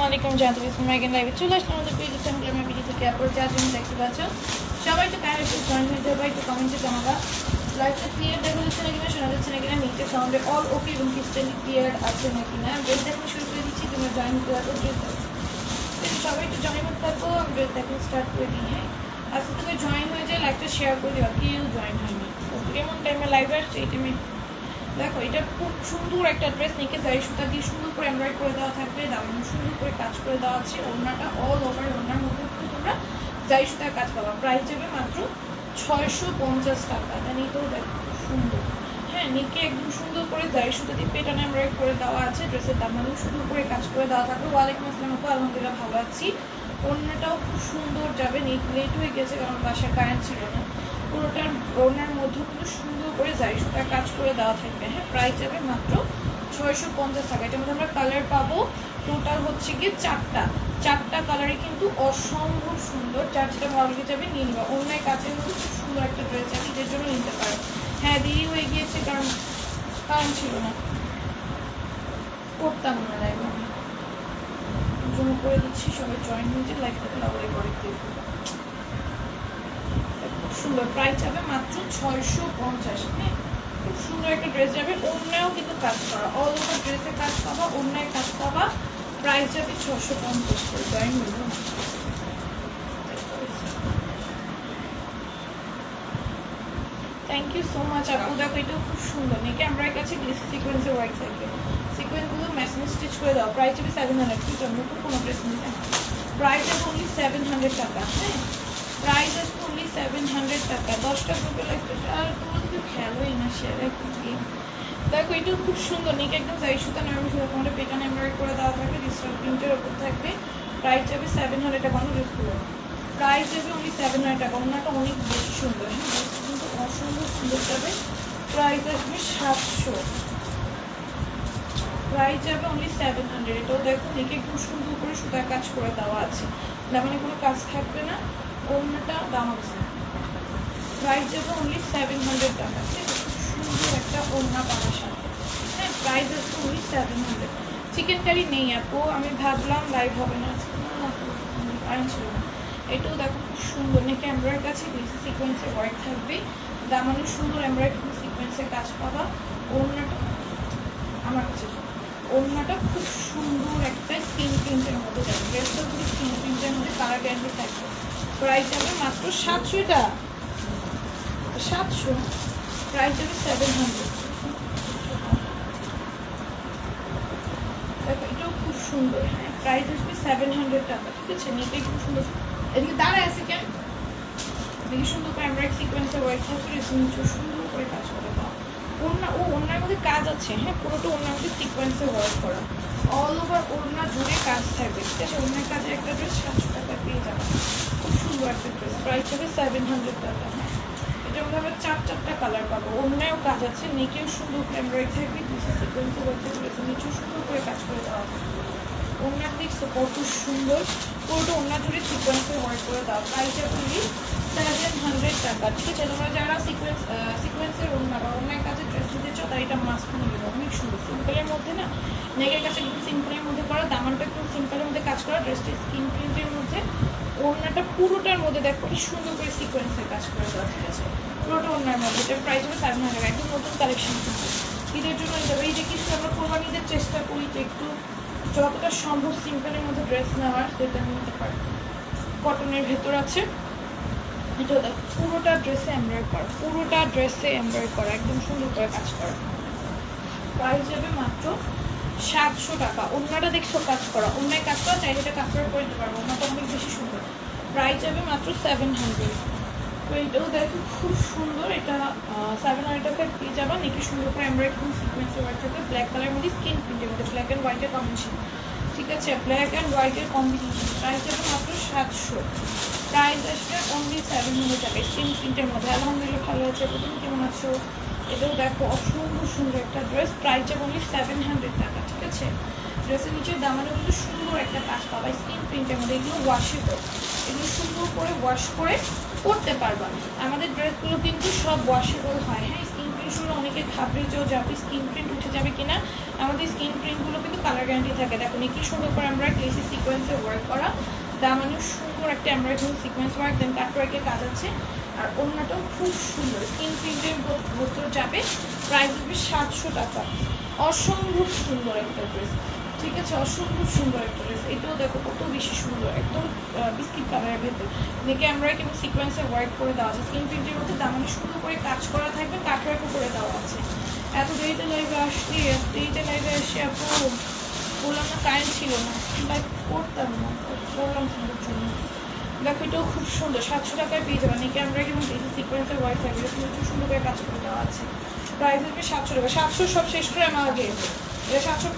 আসসালামু আলাইকুম মেগান লাইভে চলে আসলাম আমাদের পেজ চ্যানেল আমি ভিডিও থেকে আপলোড যার জন্য দেখতে পাচ্ছ। সবাই একটু প্যানেল একটু জয়েন হয়ে যাবে একটু কমেন্টে জানাবা। লাইভটা ক্লিয়ার দেখা যাচ্ছে না কিনা শোনা যাচ্ছে না কিনা নিচে সাউন্ডে অল ওকে এবং ক্রিস্টালি ক্লিয়ার আছে না কিনা। ড্রেস দেখতে শুরু করে দিচ্ছি, তোমরা জয়েন করে রাখো ড্রেস সবাই একটু জয়েন হতে আমি ড্রেস স্টার্ট করে দিই আজকে তুমি জয়েন হয়ে যায় লাইভটা শেয়ার করে দিও, কেউ জয়েন হয়নি। কেমন টাইমে লাইভে আসছে, এই টাইমে দেখো, এটা খুব সুন্দর একটা ড্রেস নিকে যাই, সুতা দিয়ে সুন্দর করে এমব্রয়েড করে দেওয়া থাকবে, দারুণ সুন্দর করে কাজ করে দেওয়া আছে, ওড়নাটা অল ওভার ওড়নার মধ্যে তোমরা যাই সুতার কাজ পাবা। প্রাইস যাবে মাত্র ছয়শো পঞ্চাশ টাকা। তা নিতেও দেখো সুন্দর। হ্যাঁ নিকে একদম সুন্দর করে যাই সুতা দিয়ে পেটানো এমব্রয়েড করে দেওয়া আছে ড্রেসের দাম মানে সুন্দর করে কাজ করে দেওয়া থাকবে। ওয়ালাইকুম আসসালাম আপু, আলহামদুলিল্লাহ ভালো আছি। ওড়নাটাও খুব সুন্দর যাবে নিট লেট হয়ে গেছে, কারণ বাসায় কারেন্ট ছিল না। পুরোটার ওড়নার মধ্যে কিন্তু সুন্দর করে যাই সুতার কাজ করে দেওয়া থাকবে। হ্যাঁ প্রাইস যাবে মাত্র ছয়শো পঞ্চাশ টাকা। এটার মধ্যে আমরা কালার পাবো টোটাল হচ্ছে গিয়ে চারটা। চারটা কালারই কিন্তু অসম্ভব সুন্দর। চার যেটা ভালো যাবে নিয়ে নিবা। অন্য কাছের মধ্যে খুব সুন্দর একটা ড্রেস আছে এটার জন্য নিতে পারো। হ্যাঁ দেরি হয়ে গিয়েছে কারণ কারণ ছিল না। করতাম না লাইভ জন্য করে দিচ্ছি, সবাই জয়েন হয়েছে লাইফটাকে লাভারে করে দিয়ে খুব সুন্দর প্রাইস যাবে মাত্র ছয়শো পঞ্চাশ। হ্যাঁ খুব সুন্দর একটা ড্রেস যাবে অন্যও কিন্তু কাজ করা। অল ওভার ড্রেসে কাজ পাবা অন্যায় কাজ পাবা প্রাইস যাবে ছশো পঞ্চাশ করে থ্যাংক ইউ সো মাচ আপু। দেখো, এটাও খুব সুন্দর। নাকি আমরা কাছে গ্লিসি সিকোয়েন্সের ওয়াইট থাকবে সিকোয়েন্সগুলো ম্যাচিং স্টিচ করে দাও। প্রাইস যাবে সেভেন হান্ড্রেড ঠিক আছে কোনো ড্রেস নিতে প্রাইস আছে অনলি সেভেন হান্ড্রেড টাকা। হ্যাঁ প্রাইস সেভেন হান্ড্রেড টাকা, দশটা গ্রুপে লাগবে আর তোমরা কিন্তু খেলোই না শেয়ার গেম দেখো, এটাও খুব সুন্দর নিকে একদম যাই সুতা নরম সুতা তোমাদের পেটান এমব্রয়েড করে দেওয়া থাকবে ডিজিটাল প্রিন্টের ওপর থাকবে। প্রাইস যাবে সেভেন হান্ড্রেড টাকা, অন্য ড্রেসগুলো প্রাইস যাবে অনলি সেভেন হান্ড্রেড টাকা অন্যটা অনেক বেশি সুন্দর হ্যাঁ? কিন্তু অসম্ভব সুন্দর যাবে। প্রাইস আসবে সাতশো। প্রাইস যাবে অনলি সেভেন হান্ড্রেড এটাও দেখো নিকে একটু সুন্দর করে সুতার কাজ করে দেওয়া আছে। মানে কোনো কাজ থাকবে না। অন্যটা দাম আছে। প্রাইস যাবে অনলি সেভেন হান্ড্রেড টাকা, ঠিক আছে? খুব সুন্দর একটা ওড়না পাওয়ার সাথে। হ্যাঁ প্রাইস আছে only seven hundred chicken curry নেই আপু, আমি ভাবলাম লাইভ হবে না, আজকে ছিল না। এটাও দেখো খুব সুন্দর, নাকি এমব্রয়েড কাছে সিকোয়েন্সের ওয়ার্ক থাকবে। দামানো সুন্দর এমব্রয়েড সিকোয়েন্সের কাজ পাবা। ওড়নাটা আমার কাছে ওড়নাটা খুব সুন্দর একটা স্কিন প্রিন্টের মধ্যে যাবে। ড্রেসটা পুরো স্কিন প্রিন্টের মধ্যে কালার গ্যান্ডে থাকবে। প্রাইস যাবে মাত্র সাতশো এটা সাতশো। প্রাইস যাবে সেভেন হান্ড্রেড এটাও খুব সুন্দর হ্যাঁ। প্রাইস আসবে সেভেন হান্ড্রেড টাকা, ঠিক আছে? নিতে খুব সুন্দর। এদিকে দাঁড়ায় আছে কেন? এদিকে সুন্দর করে আমরা সিকোয়েন্সের ওয়ার্ক থাকবে নিচে সুন্দর করে কাজ করে দাও ওড়না, ও ওড়নার মধ্যে কাজ আছে হ্যাঁ? পুরোটা ওড়নার মধ্যে সিকোয়েন্সে ওয়ার্ক করা। অল ওভার ওড়না জুড়ে কাজ থাকবে, ঠিক আছে? ওড়নার কাজে একটা ড্রেস সাতশো টাকা পেয়ে যাবে। সুন্দর ড্রেস সেভেন হান্ড্রেড টাকা। এটার মধ্যে আমরা চার চারটা কালার পাবো। অন্যায়ও কাজ আছে নিচেও সুন্দর এমব্রয়েড থাকবে নিচে সিকোয়েন্সে ওয়ার্ক থাকবে নিচেও সুন্দর করে কাজ করে দেওয়া হবে ওনার দেখছ কত সুন্দর। পুরোটা ওনার জুড়ে সিকোয়েন্সে ওয়ার্ক করে দাও প্রাইস আপনি সেভেন হান্ড্রেড টাকা। ঠিক আছে, তোমরা যারা সিকোয়েন্স সিকোয়েন্সের ওনা বা অন্যায় কাজে ড্রেস নিতে চাও এটা মাস্ক নিয়ে অনেক সুন্দর। সিম্পলের মধ্যে না নেকের কাছে একটু সিম্পলের মধ্যে করা, দামানটা একটু সিম্পলের মধ্যে কাজ করা ড্রেসটা স্কিন প্রিন্টের মধ্যে। ওড়নাটা পুরোটার মধ্যে দেখো কি সুন্দর করে সিকোয়েন্সের কাজ করে দেওয়া ঠিক আছে। পুরোটা ওড়নার মধ্যে, এটার প্রাইস হবে সেভেন হান্ড্রেড একদম নতুন কালেকশন ঈদের জন্য যাবে এই যে কিছু আমরা কোরবানিদের চেষ্টা করি যে একটু যতটা সম্ভব সিম্পলের মধ্যে ড্রেস নেওয়ার, সেটা নিতে পারি। কটনের ভেতর আছে। এটা দেখ, পুরোটা ড্রেসে এমব্রয়েড করা, পুরোটা ড্রেসে এমব্রয়েড করা, একদম সুন্দর করে কাজ করা। প্রাইস যাবে মাত্র সাতশো টাকা। অন্যটা দেখছ কাজ করা। অন্যায় কাজ করা, চাইলে এটা কাপড় করে দিতে পারব। অন্যটা অনেক বেশি সুন্দর। প্রাইস যাবে মাত্র সেভেন হান্ড্রেড তো এটাও দেখো, খুব সুন্দর। এটা সেভেন হান্ড্রেড পেয়ে যাবা। নাকি সুন্দর করে এমব্রয়েড এবং সিকোয়েন্সের ওয়ার্ক থাকবে ব্ল্যাক কালার মধ্যে স্কিন প্রিন্টের মধ্যে। ব্ল্যাক অ্যান্ড হোয়াইটের কম্বিনেশন ঠিক আছে? ব্ল্যাক অ্যান্ড হোয়াইটের কম্বিনেশন প্রাইস যাবে মাত্র সাতশো। প্রাইস আসবে অনলি সেভেন হান্ড্রেড টাকা স্কিন প্রিন্টের মধ্যে। আলহামদুলিল্লাহ ভালো আছে তুমি কেমন আছো? এটাও দেখো অসম্ভব সুন্দর একটা ড্রেস প্রাইস যাবে অনলি সেভেন হান্ড্রেড টাকা, ঠিক আছে? ড্রেসের নিচে দামানো কিন্তু সুন্দর একটা কাজ পাবা স্কিন প্রিন্টের মধ্যে, এগুলো ওয়াশেবল এগুলো সুন্দর করে ওয়াশ করে করতে পারবা। আমাদের ড্রেসগুলো কিন্তু সব ওয়াশেবল হয়। হ্যাঁ স্কিন প্রিন্ট শুনে অনেকে ঘাবড়ে যেও যাবে স্কিন প্রিন্ট উঠে যাবে কিনা? আমাদের স্কিন প্রিন্টগুলো কিন্তু কালার গ্যারান্টি থাকে। দেখো কি সুন্দর করে আমরা ক্লেসি সিকোয়েন্সে ওয়ার্ক করা। দামানো সুন্দর একটা এমব্রয়ডারি সিকোয়েন্স ওয়ার্ক দেন কাটওয়ার্কের কাজ আছে। আর অন্যটাও খুব সুন্দর। স্কিন প্রিন্টের ভেতর যাবে। প্রাইস হবে সাতশো টাকা। অসম্ভব সুন্দর একটা ড্রেস। ঠিক আছে? অসম্ভব সুন্দর একটা ড্রেস। এটাও দেখো কত বেশি সুন্দর। একদম বিস্কিট কালারের ভেতর। দেখে আমরা কিন্তু সিকোয়েন্সে ওয়ার্ক করে দেওয়া আছে। স্কিন প্রিন্টের মধ্যে দামানো সুন্দর করে কাজ করা থাকবে। কাটওয়ার্কও করে দেওয়া আছে। এত দেরিতে লাইভে আসছি এত দেরিতে লাইভে এসে এত বললাম না কারেন্ট ছিল না। লাইভ করতাম না। করলাম সুন্দর জন্য। দেখো এটাও খুব সুন্দর, সাতশো টাকায় পেয়ে যাবেন। এই ক্যামেরা কিন্তু এই সিকোয়েন্সের ওয়াইফ থাকবে প্রচুর সুন্দর করে কাজ করে দেওয়া আছে। প্রাইস হবে সাতশো টাকা। সাতশো সব শেষ করে আমার আগে এটা সাতশো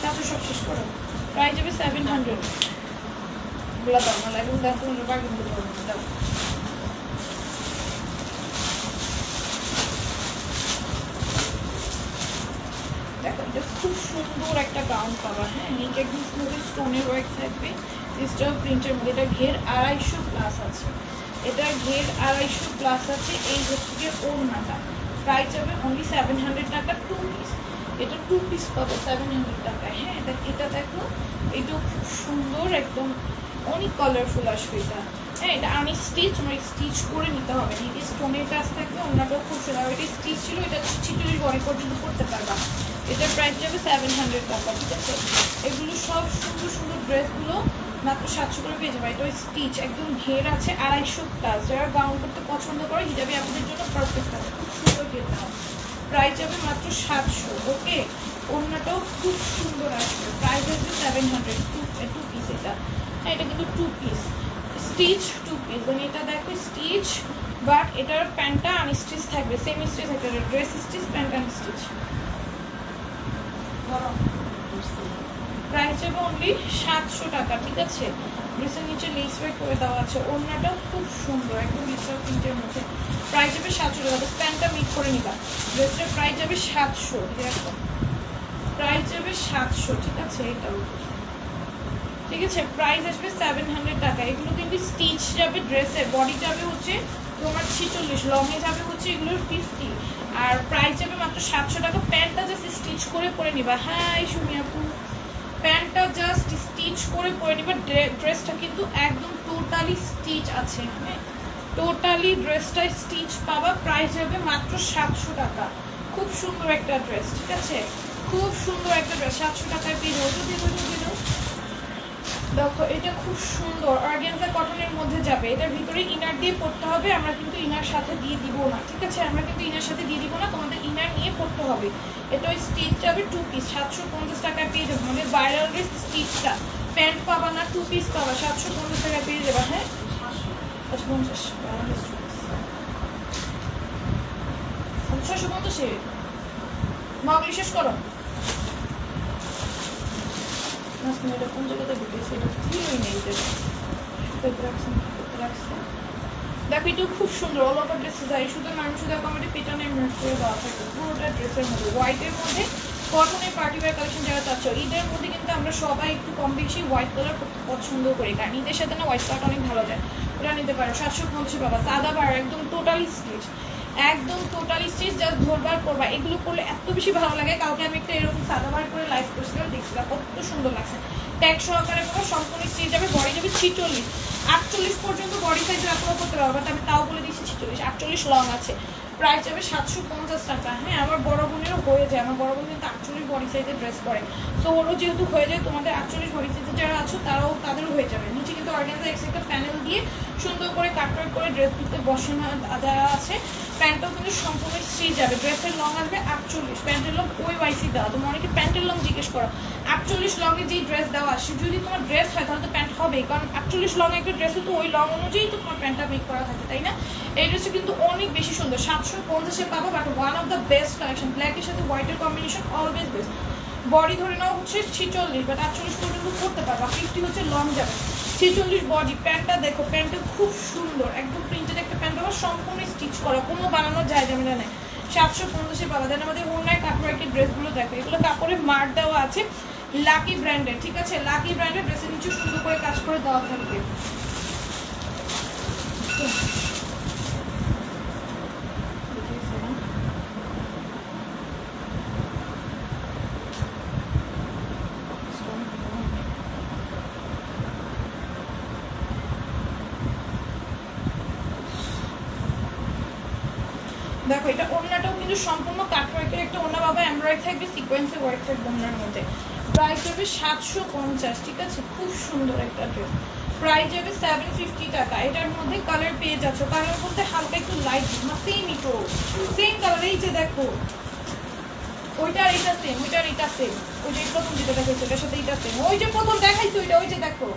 সাতশো সব শেষ করো। প্রাইস হবে সেভেন হান্ড্রেড বলে দাও না লাইভ দেখো বার্গেন করতে দাও দেখো খুব সুন্দর একটা গাউন পাবা হ্যাঁ? নিচে একদম স্মুথ স্টোনের ওয়ার্ক থাকবে। ডিজিটাল প্রিন্টের মধ্যে, এটা ঘের আড়াইশো প্লাস আছে। এটা ঘের আড়াইশো প্লাস আছে, এই হচ্ছে ওড়নাটা। প্রাইস হবে অনলি সেভেন হান্ড্রেড টাকা টু পিস এটা টু পিস পাবে সেভেন হান্ড্রেড টাকা। হ্যাঁ এটা এটা দেখো, এটাও খুব সুন্দর, একদম অনেক কালারফুল আসবে এটা। হ্যাঁ এটা আমি স্টিচ আমার স্টিচ করে নিতে হবে। নিজে স্টোনের কাজ থাকবে অন্যটাও খুব সুন্দর। এটা স্টিচ ছিল, এটা ছিচুরির বডি পর্যন্ত করতে পারবা। এটার প্রাইস যাবে সেভেন হান্ড্রেড টাকা। ঠিক আছে? এগুলো সব সুন্দর সুন্দর ড্রেসগুলো মাত্র সাতশো করে পেয়ে যাবে এটা স্টিচ একদম ঘের আছে, আড়াইশো প্লাস যারা গাউন করতে পছন্দ করে, হিজাবে আপনাদের জন্য পারফেক্ট হবে। খুব সুন্দর ঘেরটা প্রাইস যাবে মাত্র সাতশো ওকে অন্যটাও খুব সুন্দর আসবে। প্রাইস আসবে seven hundred two two piece এটা। হ্যাঁ এটা কিন্তু two piece stitch two piece মানে এটা দেখো স্টিচ বাট এটার প্যান্টটা আনস্টিচ থাকবে। সেম স্টিচ থাকবে dress stitch pant unstitch price যাবে অনলি সাতশো টাকা, ঠিক আছে? ড্রেসের নিচে লেস ওয়েট করে দেওয়া আছে। ওড়নাটাও খুব সুন্দর, একদম ডিজিটাল প্রিন্টের মধ্যে। প্রাইস যাবে সাতশো টাকা, তো প্যান্টটা মিট করে নিবা। ড্রেসটার প্রাইস যাবে সাতশো দেখো প্রাইস যাবে সাতশো, ঠিক আছে? এটাও। ঠিক আছে? প্রাইস আসবে সেভেন হান্ড্রেড টাকা। এগুলো কিন্তু স্টিচ যাবে ড্রেসের বডি যাবে হচ্ছে তোমার ছিচল্লিশ লংয়ে যাবে হচ্ছে এগুলোর ফিফটি আর প্রাইস যাবে মাত্র সাতশো টাকা। প্যান্টটা জাস্ট স্টিচ করে পরে নিবা। হ্যাঁ সুমি আপু। প্যান্টটা জাস্ট স্টিচ করে পরে নিবা। ড্রেসটা কিন্তু একদম টোটালি স্টিচ আছে হ্যাঁ টোটালি ড্রেসটা স্টিচ পাবা প্রাইস যাবে মাত্র সাতশো টাকা। খুব সুন্দর একটা ড্রেস ঠিক আছে? খুব সুন্দর একটা ড্রেস সাতশো টাকায় পেয়ে যাব যদি দেখো, এটা খুব সুন্দর। অর্গেনজা কটনের মধ্যে যাবে। এটার ভিতরে ইনার দিয়ে পড়তে হবে, আমরা কিন্তু ইনার সাথে দিয়ে দিব না, ঠিক আছে? আমরা কিন্তু ইনার সাথে দিয়ে দিব না, তোমাদের ইনার নিয়ে পড়তে হবে। এটা ওই স্টিচ যাবে টু পিস সাতশো পঞ্চাশ টাকায় পেয়ে যাব। মানে বাইরের স্টিচটা প্যান্ট পাবা না টু পিস পাবা, সাতশো পঞ্চাশ টাকায় পেয়ে যাবা হ্যাঁ? পঞ্চাশ ছশো পঞ্চাশে মগলি শেষ করো। কোন জায়গাতে ঢুকেছে? এটা দেখো এটাও খুব সুন্দর অল ওভার ড্রেসে যায় শুধু মানুষ দেখো আমাদের পেটানের মেট করে দেওয়া থাকে পুরোটা ড্রেসের মধ্যে হোয়াইটের মধ্যে কটনের পার্টি ওয়ার কালেকশন যারা চাচ্ছ, ঈদের মধ্যে কিন্তু আমরা সবাই একটু কম বেশি হোয়াইট কালার পছন্দ করি, কারণ ঈদের সাথে না হোয়াইট কালারটা অনেক ভালো যায়। ওটা নিতে পারো সাতশো পঞ্চাশ বাবা, সাদা বার, একদম টোটালি স্টিচ একদম টোটালি স্টিচ জাস্ট ধরবার করবা এগুলো করলে এত বেশি ভালো লাগে কাউকে আমি একটা এরকম সাদা বার করে লাইভ করছিলাম, দেখছিলাম, কত সুন্দর লাগছে। ট্যাগ সহকারে পুরো সম্পূর্ণ স্টিচ যাবে বডি যাবে ছিচল্লিশ। আটচল্লিশ পর্যন্ত বডি সাইজ আপনারা করতে পারব আমি তাও বলে দিচ্ছি ছিচল্লিশ, আটচল্লিশ লং আছে। প্রাইস যাবে সাতশো পঞ্চাশ টাকা। হ্যাঁ আমার বড় বোনেরও হয়ে যায়। আমার বড় বোন কিন্তু আটচল্লিশ বডি সাইজের ড্রেস পরে। তো ওরও যেহেতু হয়ে যায়, তোমাদের আটচল্লিশ বডি সাইজের যারা আছো, তারাও তাদেরও হয়ে যাবে। নিচে কিন্তু অর্গানজা এক্স একটা প্যানেল দিয়ে সুন্দর করে কাটওয়ার্ক করে ড্রেস দিতে বসানো দেওয়া আছে। প্যান্টটাও কিন্তু সম্পূর্ণ স্ত্রী যাবে। ড্রেসের লং আসবে আটচল্লিশ। প্যান্টের লং ওই ওয়াইসি দেওয়া। তোমার অনেকে প্যান্টের লং জিজ্ঞেস করো আটচল্লিশ লংয়ে যেই ড্রেস দেওয়া আসে যদি তোমার ড্রেস হয়, তাহলে তো প্যান্ট হবে কারণ আটচল্লিশ লং একটা ড্রেসে তো ওই লং অনুযায়ী তো তোমার প্যান্টটা মেক করা থাকে, তাই না? এই ড্রেসটা কিন্তু অনেক বেশি সুন্দর। সাতশো পঞ্চাশে পাবো but one of the best collection ব্ল্যাকের সাথে হোয়াইটের কম্বিনেশন অলওয়েজ বেস্ট বডি ধরে নেওয়া হচ্ছে ছিচল্লিশ বাট আটচল্লিশ পর্যন্ত করতে পারবা। ফিফটি হচ্ছে লং যাবে। ছেচল্লিশ বডি প্যান্টটা দেখো প্যান্টটা খুব সুন্দর। একদম প্রিন্টেড একটা প্যান্ট পাবা, সম্পূর্ণ স্টিচ করা। কোনো বানানোর যায় যাবে না নেই। সাতশো পঞ্চাশে পাবা। দেন আমাদের অন্যায় কাপড়ের ড্রেসগুলো দেখো। এগুলো কাপড়ে মার্ক দেওয়া আছে। লাকি ব্র্যান্ডের ঠিক আছে? লাকি ব্র্যান্ডের ড্রেসের নিচে সুন্দর করে কাজ করে দেওয়া থাকবে। দেখো, এটা ওড়নাটাও কিন্তু সম্পূর্ণ কাটওয়ার্কের একটা ওড়না, বাবা এমব্রয়েড থাকবে সিকোয়েন্সে ওয়ার্ক থাকবে ওড়নার মধ্যে। প্রাইস হবে সাতশো পঞ্চাশ, ঠিক আছে? খুব সুন্দর একটা ড্রেস প্রাইস যাবে সেভেন ফিফটি টাকা। এটার মধ্যে কালার পেয়ে যাচ্ছ। কালার বলতে হালকা একটু লাইট না সেম ইটো সেম কালার এই যে দেখো। ওইটা আর এটা সেম ওইটা আর এটা সেম ওই যে প্রথম যেটা দেখাইছে ওটার সাথে এটা সেম ওই যে প্রথম দেখাইছো, ওইটা, ওই যে দেখো।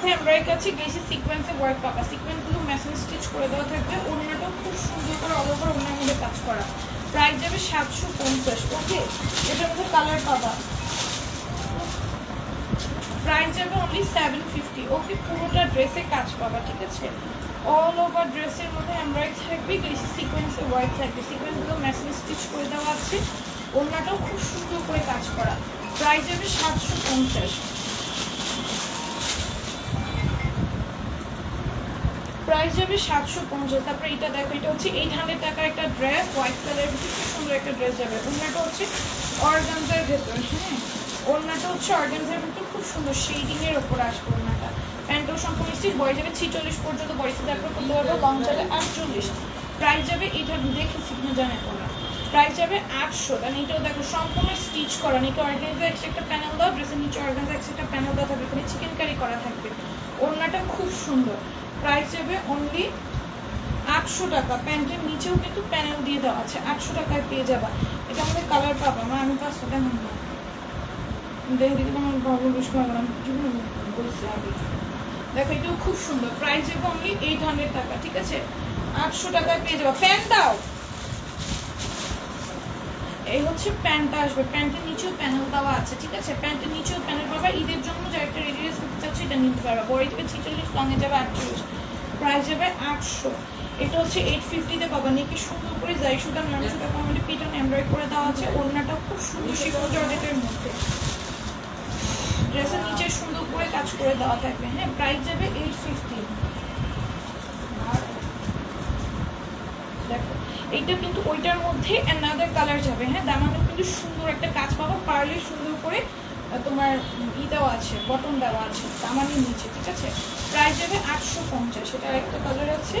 মধ্যে এমব্রয়েড আছে বেশি সিকোয়েন্সে ওয়ার্ক পাবা সিকোয়েন্সগুলো মেশিন স্টিচ করে দেওয়া থাকবে। অন্যটাও খুব সুন্দর করে অল ওভার অন্যের মধ্যে কাজ করা। প্রাইস যাবে সাতশো পঞ্চাশ ওকে এটার মধ্যে কালার পাবা। প্রাইস যাবে অনলি সেভেন ফিফটি ওকে পুরোটা ড্রেসে কাজ পাবা, ঠিক আছে? অল ওভার ড্রেসের মধ্যে এমব্রয়েড থাকবে বেশি সিকোয়েন্সে ওয়ার্ক থাকবে। সিকোয়েন্সগুলো মেশিন স্টিচ করে দেওয়া আছে। অন্যটাও খুব সুন্দর করে কাজ করা। প্রাইস যাবে সাতশো পঞ্চাশ। প্রাইস যাবে সাতশো পঞ্চাশ। তারপরে এটা দেখো, এটা হচ্ছে এইট হান্ড্রেড টাকার একটা ড্রেস হোয়াইট কালারের ভিতরে খুব সুন্দর একটা ড্রেস যাবে। ওনাটা হচ্ছে অর্গানজার ভেতর হ্যাঁ? ওনাটা হচ্ছে অর্গানজার ভেতর, খুব সুন্দর শেডিং এর ওপর আসবে ওনাটা প্যান্টও সম্পূর্ণ স্টিচ বডি যাবে ছিচল্লিশ পর্যন্ত বডি তারপর করতে পারবে লং যাবে আটচল্লিশ। প্রাইস যাবে, এটা দেখেছি কিনা জানে তোমরা। প্রাইস যাবে আটশো, কারণ এটাও দেখো সম্পূর্ণ স্টিচ করা নিচে অর্গানজা এক্সট্রা একটা প্যানেল দাও ড্রেসের নিচে অর্গানজা একটা প্যানেল দেওয়া থাকবে, এখানে চিকেন কারি করা থাকবে। ওড়নাটা খুব সুন্দর। প্রাইস যাবে অনলি আটশো টাকা। প্যান্টের নিচেও কিন্তু প্যানেল দিয়ে দেওয়া আছে, আটশো টাকায় পেয়ে যাবা। এটা আমাদের কালার পাবা মা আমি পাঁচশো টাকা না। দেখে দিকে আমার বাবু বেশ ভাবলাম বলছি আগে। দেখো, এটাও খুব সুন্দর। প্রাইস যাবে অনলি এইট হান্ড্রেড টাকা, ঠিক আছে? আটশো টাকায় পেয়ে যাবা। প্যান্ট দাও। এই হচ্ছে প্যান্টটা আসবে। প্যান্টের নিচেও প্যানেল দেওয়া আছে, ঠিক আছে? প্যান্টের নিচেও প্যানেল পাবা। ঈদের জন্য যা একটা রেডি ড্রেস নিতে চাচ্ছি, এটা নিতে পারবা। বড়ি থেকে ছিচল্লিশ লঙে যাবে আটচল্লিশ প্রাইস যাবে আটশো। এটা হচ্ছে এইট ফিফটিতে পাবা। নাকি সুন্দর করে যাই সুতা নয় সুতা কমেন্টে পিটন এমব্রয়েড করে দেওয়া আছে। ওড়নাটাও খুব সুন্দর শিকড় জর্জেটের মধ্যে। ড্রেসের নিচে সুন্দর করে কাজ করে দেওয়া থাকবে। হ্যাঁ প্রাইস যাবে এইট ফিফটি দেখো। এইটা কিন্তু ওইটার মধ্যে অ্যানাদার কালার যাবে হ্যাঁ? দামানো কিন্তু সুন্দর একটা কাজ পাবো পারলে সুন্দর করে তোমার ই দেওয়া আছে বটন দেওয়া আছে দামানের নিচে, ঠিক আছে? প্রাইস যাবে আটশো পঞ্চাশ, এটা একটা কালার আছে।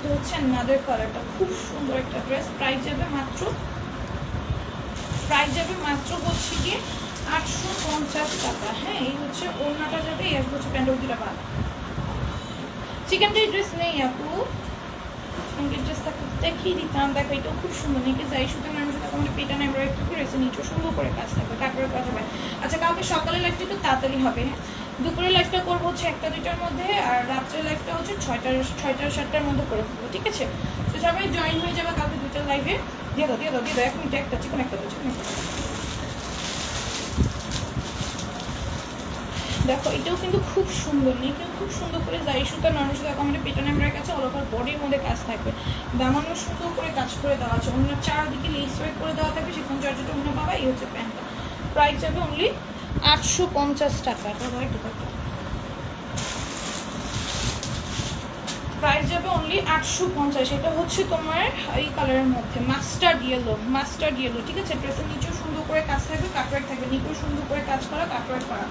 তো হচ্ছে অ্যানাদার কালারটা খুব সুন্দর একটা ড্রেস প্রাইস যাবে মাত্র প্রাইস যাবে মাত্র হচ্ছে গিয়ে আটশো পঞ্চাশ টাকা হ্যাঁ? এই হচ্ছে ওড়নাটা যাবে, এই আসবে হচ্ছে প্যান্ডেল দুটা বাদ। চিকেন ড্রেস নেই আপু। সঙ্গে ড্রেস দেখিয়ে দিতাম, দেখো এটাও খুব সুন্দর, নাকি যাই শুধু মানুষ আমাদের পেটা নেবার একটু করেছে নিচে সুন্দর করে কাজ থাকবে, কাপড়ের কাজ হবে। আচ্ছা কালকে সকালের লাইফটা একটু তাড়াতাড়ি হবে হ্যাঁ? দুপুরের লাইফটা করব হচ্ছে একটা দুইটার মধ্যে, আর রাত্রের লাইফটা হচ্ছে ছয়টার ছয়টার সাতটার মধ্যে করে ফেলব, ঠিক আছে? তো সবাই জয়েন হয়ে যাবে কালকে দুটার লাইভে দিয়ে দাও দিয়ে দাও দিয়ে দাও, এক মিনিট, একটা চিকন একটা চিকন দেখো, এটাও কিন্তু খুব সুন্দর, নেকেও খুব সুন্দর করে যাই সুতা নরম সুতা আমাদের পেটন এমব্রয়ের কাছে অল ওভার বডির মধ্যে কাজ থাকবে। দামানো সুন্দর করে কাজ করে দেওয়া আছে। অন্য চারদিকে লেস ওয়ার্ক করে দেওয়া থাকবে, সেখানে জর্জেটা অন্য পাবা, এই হচ্ছে প্যান্টটা প্রাইস যাবে অনলি আটশো পঞ্চাশ টাকা। প্রাইস যাবে অনলি আটশো পঞ্চাশ। এটা হচ্ছে তোমার এই কালারের মধ্যে মাস্টার্ড ইয়েলো মাস্টার্ড ইয়েলো ঠিক আছে? ড্রেসের নিচেও করে কাজ থাকবে কাপড়ের থাকবে। নিপুর সুন্দর করে কাজ করা কাপড়ের করা।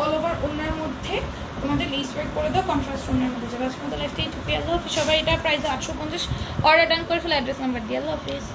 অল ওভার ওনার মধ্যে তোমাদের লিস ওয়েট করে দাও কনফারেন্স রুমের মধ্যে যাবে। আজকে মতো লাইফটাই হাফিজ সবাই এটা প্রাইস আটশো পঞ্চাশ অর্ডার ডান করে ফেলে অ্যাড্রেস নাম্বার দিয়ে। আল্লাহ হাফিজ।